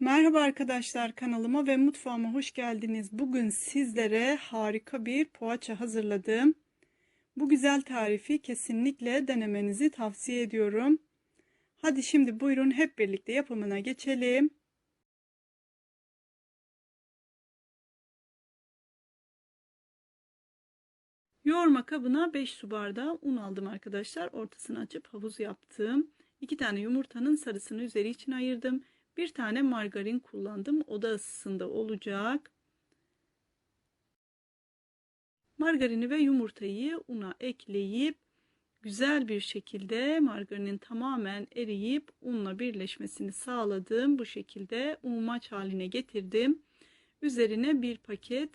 Merhaba arkadaşlar kanalıma ve mutfağıma hoş geldiniz. Bugün sizlere harika bir poğaça hazırladım. Bu güzel tarifi kesinlikle denemenizi tavsiye ediyorum. Hadi şimdi buyurun hep birlikte yapımına geçelim. Yoğurma kabına 5 su bardağı un aldım arkadaşlar. Ortasını açıp havuz yaptım. 2 tane yumurtanın sarısını üzeri için ayırdım. Bir tane margarin kullandım. Oda ısısında olacak. Margarini ve yumurtayı una ekleyip güzel bir şekilde margarinin tamamen eriyip unla birleşmesini sağladım. Bu şekilde umaç haline getirdim. Üzerine bir paket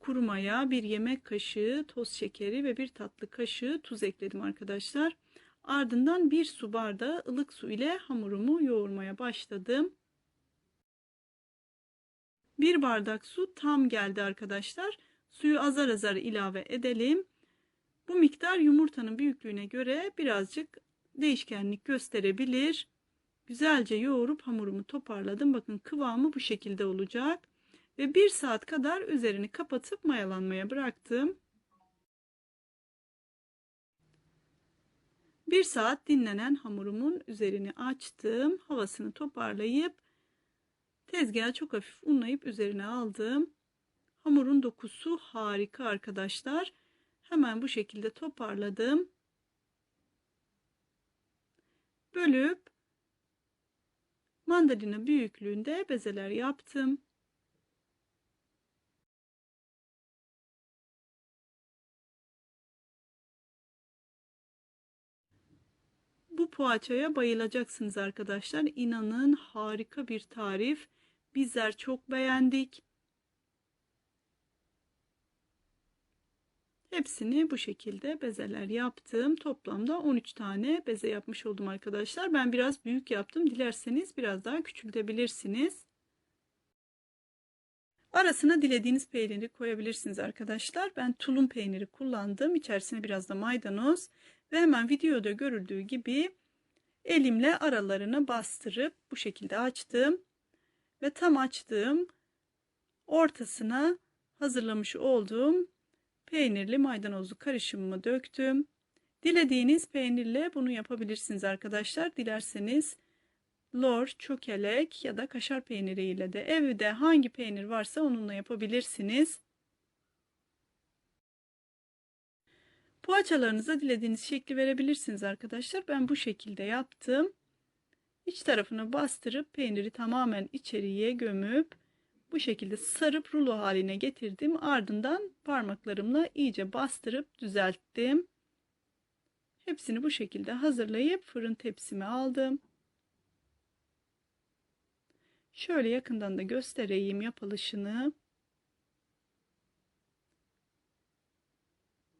kuru maya, bir yemek kaşığı toz şekeri ve bir tatlı kaşığı tuz ekledim arkadaşlar. Ardından bir su bardağı ılık su ile hamurumu yoğurmaya başladım. Bir bardak su tam geldi arkadaşlar. Suyu azar azar ilave edelim. Bu miktar yumurtanın büyüklüğüne göre birazcık değişkenlik gösterebilir. Güzelce yoğurup hamurumu toparladım. Bakın kıvamı bu şekilde olacak. Ve bir saat kadar üzerini kapatıp mayalanmaya bıraktım. Bir saat dinlenen hamurumun üzerini açtım. Havasını toparlayıp tezgaha çok hafif unlayıp üzerine aldım. Hamurun dokusu harika arkadaşlar. Hemen bu şekilde toparladım. Bölüp mandalina büyüklüğünde bezeler yaptım. Bu poğaçaya bayılacaksınız arkadaşlar. İnanın harika bir tarif. Bizler çok beğendik. Hepsini bu şekilde bezeler yaptım. Toplamda 13 tane beze yapmış oldum arkadaşlar. Ben biraz büyük yaptım. Dilerseniz biraz daha küçültebilirsiniz. Arasına dilediğiniz peyniri koyabilirsiniz arkadaşlar. Ben tulum peyniri kullandım. İçerisine biraz da maydanoz ve hemen videoda görüldüğü gibi elimle aralarını bastırıp bu şekilde açtım ve tam açtığım ortasına hazırlamış olduğum peynirli maydanozlu karışımımı döktüm. Dilediğiniz peynirle bunu yapabilirsiniz arkadaşlar. Dilerseniz lor, çökelek ya da kaşar peyniriyle de evde hangi peynir varsa onunla yapabilirsiniz. Poğaçalarınıza dilediğiniz şekli verebilirsiniz arkadaşlar. Ben bu şekilde yaptım. İç tarafını bastırıp peyniri tamamen içeriye gömüp bu şekilde sarıp rulo haline getirdim. Ardından parmaklarımla iyice bastırıp düzelttim. Hepsini bu şekilde hazırlayıp fırın tepsime aldım. Şöyle yakından da göstereyim yapılışını.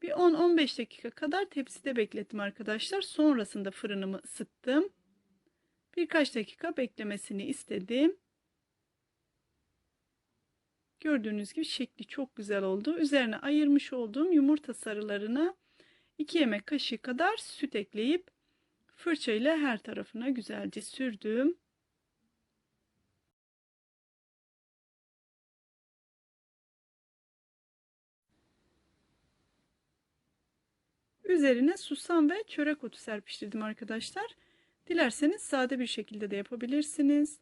Bir 10-15 dakika kadar tepside beklettim arkadaşlar. Sonrasında fırınımı ısıttım. Birkaç dakika beklemesini istedim. Gördüğünüz gibi şekli çok güzel oldu. Üzerine ayırmış olduğum yumurta sarılarına 2 yemek kaşığı kadar süt ekleyip fırça ile her tarafına güzelce sürdüm. Üzerine susam ve çörek otu serpiştirdim arkadaşlar. Dilerseniz sade bir şekilde de yapabilirsiniz.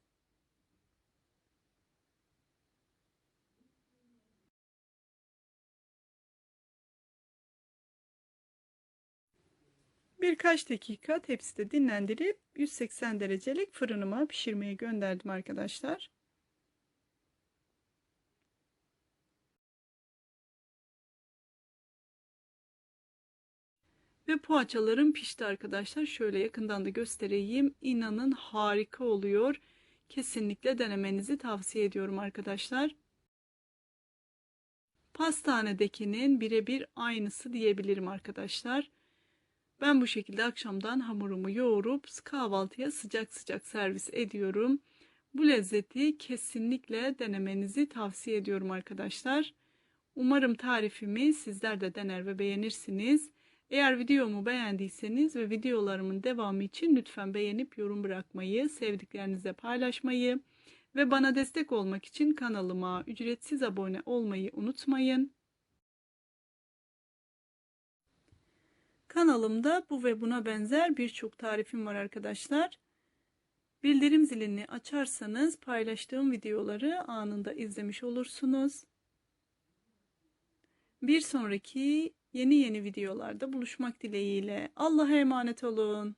Birkaç dakika tepside dinlendirip 180 derecelik fırınıma pişirmeye gönderdim arkadaşlar. Ve poğaçalarım pişti arkadaşlar. Şöyle yakından da göstereyim. İnanın harika oluyor. Kesinlikle denemenizi tavsiye ediyorum arkadaşlar. Pastanedekinin birebir aynısı diyebilirim arkadaşlar. Ben bu şekilde akşamdan hamurumu yoğurup kahvaltıya sıcak sıcak servis ediyorum. Bu lezzeti kesinlikle denemenizi tavsiye ediyorum arkadaşlar. Umarım tarifimi sizler de dener ve beğenirsiniz. Eğer videomu beğendiyseniz ve videolarımın devamı için lütfen beğenip yorum bırakmayı, sevdiklerinize paylaşmayı Ve bana destek olmak için kanalıma ücretsiz abone olmayı unutmayın. Kanalımda bu ve buna benzer birçok tarifim var arkadaşlar. Bildirim zilini açarsanız paylaştığım videoları anında izlemiş olursunuz. Bir sonraki yeni yeni videolarda buluşmak dileğiyle. Allah'a emanet olun.